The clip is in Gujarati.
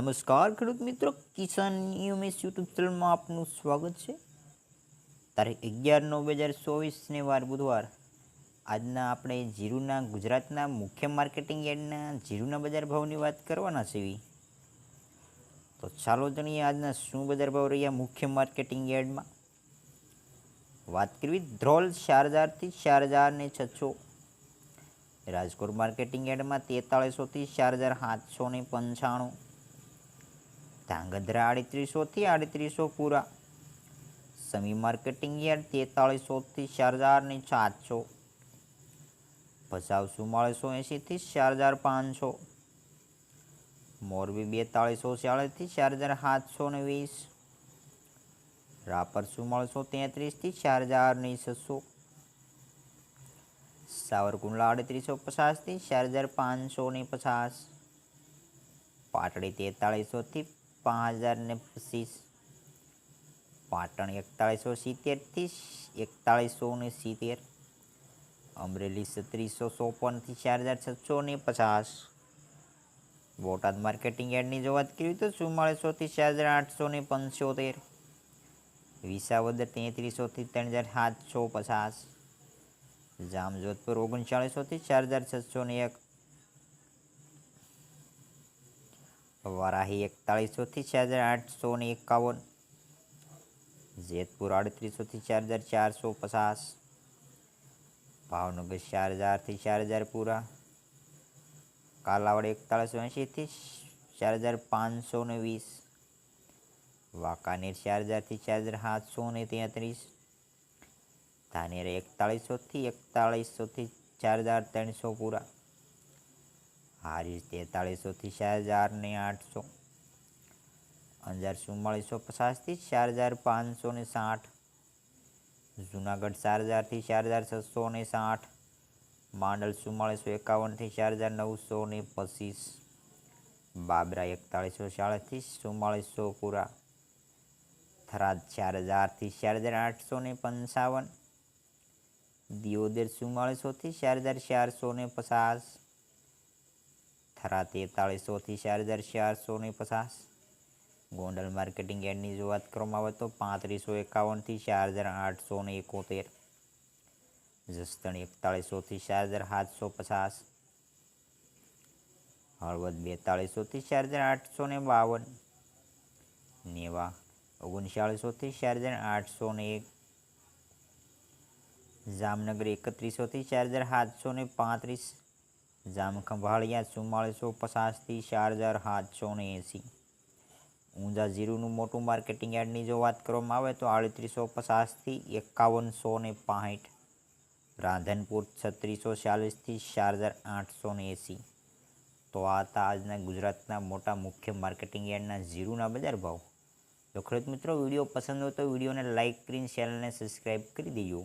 નમસ્કાર ખેડૂત મિત્રો, કિસાન યુએમએસ યુટ્યુબ ચેનલમાં આપનું સ્વાગત છે. તારીખ અગિયાર નવ બે હજાર ચોવીસને વાર બુધવાર. આજના આપણે જીરુના ગુજરાતના મુખ્ય માર્કેટિંગ યાર્ડના જીરુના બજાર ભાવની વાત કરવાના છે. તો ચાલો જાણીએ આજના શું બજાર ભાવ રહ્યા મુખ્ય માર્કેટિંગ યાર્ડમાં. વાત કરવી ધ્રોલ ચાર હજારથી ચાર હજાર ને છસો. રાજકોટ માર્કેટિંગ યાર્ડમાં તેતાળીસોથી ચાર હજાર સાતસો ને પંચાણું. ધાંગધ્રા આડત્રીસોથી આડત્રીસો પૂરા. સમી માર્કેટિંગ યાર્ડ તેતાળીસોથી ચાર હજાર ને સાતસો. ભચાઉ ચુમ્માળીસો એંશીથી ચાર હજાર પાંચસો મોરબી બેતાળીસો ચાળીસથી ચાર હજાર સાતસો ને વીસ. રાપર ચુમ્માળીસો તેત્રીસથી ચાર હજાર ને છસો. સાવરકુંડલા આડત્રીસો પચાસથી ચાર હજાર પાંચસો ને પચાસ. પાટડી તેતાળીસોથી પાંચ હજાર ને પચીસ. પાટણ એકતાળીસો સિત્તેરથી એકતાળીસો ને સિત્તેર. અમરેલી સત્રીસો ચોપનથી ચાર હજાર છસો ને પચાસ. બોટાદ માર્કેટિંગ યાર્ડની જો વાત કરીએ તો ચુમ્માળીસોથી ચાર હજાર આઠસો ને પંચોતેર. વિસાવદર તેત્રીસોથી ત્રણ હજાર સાતસો પચાસ. જામજોધપુર ઓગણચાળીસોથી ચાર હજાર છસો ને એક. વરાહી એકતાળીસોથી ચાર હજાર આઠસો ને એકાવન. જેતપુર અડત્રીસોથી ચાર હજાર ચારસો પચાસ. ભાવનગર ચાર હજારથી ચાર હજાર પૂરા. કાલાવાડ એકતાળીસો એંશીથી ચાર હજાર પાંચસો ને વીસ. વાંકાનેર ચાર હજારથી ચાર હજાર સાતસો ને તેત્રીસ. ધાનેર એકતાળીસોથી એકતાળીસોથી ચાર હજાર ત્રણસો પૂરા. હારીજ તેતાળીસોથી ચાર હજાર ને આઠસો. અંજાર ચુમ્માળીસો પચાસથી ચાર હજાર પાંચસો ને સાઠ. જુનાગઢ ચાર હજારથી ચાર હજાર છસો ને સાઠ. માંડલ ચુમ્માળીસો એકાવનથી ચાર હજાર નવસો ને પચીસ. બાબરા એકતાળીસો ચાળીસથી ચુમ્માળીસો પૂરા. થરાદ ચાર હજારથી ચાર હજાર આઠસો ને પંચાવન. દિયોદર ચુમ્માળીસોથી ચાર હજાર ચારસો ને પચાસ. થરા તેતાળીસોથી ચાર હજાર ચારસો ને પચાસ. ગોંડલ માર્કેટિંગ યાર્ડની જો વાત કરવામાં આવે તો પાંત્રીસો એકાવનથી ચાર હજાર આઠસો ને એકોતેર. જસદણ એકતાળીસોથી ચાર હજાર સાતસો પચાસ હળવદ બેતાળીસોથી ચાર હજાર આઠસો ને બાવન. નેવા ઓગણચાળીસોથી ચાર હજાર આઠસો ને એક. જામનગર એકત્રીસોથી ચાર હજાર સાતસો ને પાંત્રીસ. જામખંભાળિયા ચુમ્માળીસો પચાસથી ચાર હજાર સાતસો ને એંસી ઊંઝા જીરુનું મોટું માર્કેટિંગ યાર્ડની જો વાત કરવામાં આવે તો આડત્રીસો પચાસથી એકાવનસો ને પાંઠ રાધનપુર છત્રીસો ચાલીસથી ચાર હજાર આઠસો ને એંસી તો આ હતા આજના ગુજરાતના મોટા મુખ્ય માર્કેટિંગ યાર્ડના જીરુના બજાર ભાવ જો ખેડૂત મિત્રો વીડિયો પસંદ હોય તો વિડીયોને લાઇક કરીને ચેનલને સબસ્ક્રાઈબ કરી દેજો